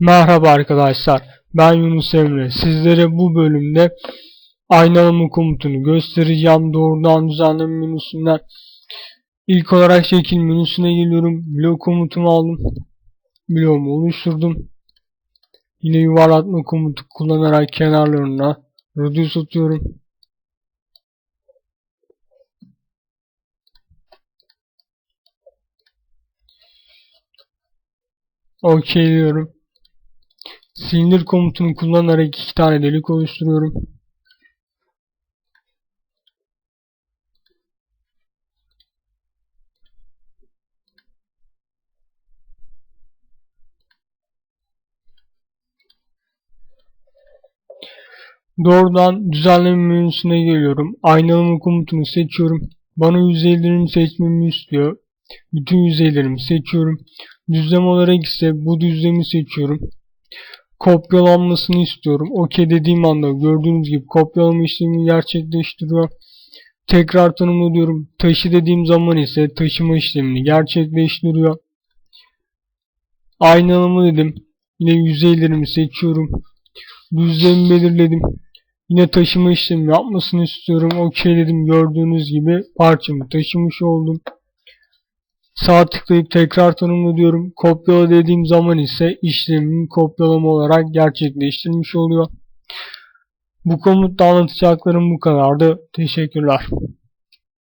Merhaba arkadaşlar, ben Yunus Emre. Sizlere bu bölümde aynalama komutunu göstereceğim. Doğrudan düzenleme menüsünden. İlk olarak şekil menüsüne geliyorum. Blok komutumu aldım. Bloğumu oluşturdum. Yine yuvarlatma komutu kullanarak kenarlarına radius atıyorum. OK diyorum. Silindir komutunu kullanarak iki tane delik oluşturuyorum. Doğrudan düzenleme menüsüne geliyorum. Aynalama komutunu seçiyorum. Bana yüzeylerimi seçmemi istiyor. Bütün yüzeylerimi seçiyorum. Düzlem olarak ise bu düzlemi seçiyorum kopyalanmasını istiyorum. OK dediğim anda gördüğünüz gibi kopyalama işlemini gerçekleştiriyor. Tekrar tanımla diyorum. Taşı dediğim zaman ise taşıma işlemini gerçekleştiriyor. Aynalama dedim. Yine yüzeylerimi seçiyorum. Düzlemi belirledim. Yine taşıma işlemi yapmasını istiyorum. OK dedim. Gördüğünüz gibi parçamı taşımış oldum. Sağ tıklayıp tekrar diyorum. Kopyala dediğim zaman ise işlemimi kopyalama olarak gerçekleştirmiş oluyor. Bu komutta anlatacaklarım bu kadardı. Teşekkürler.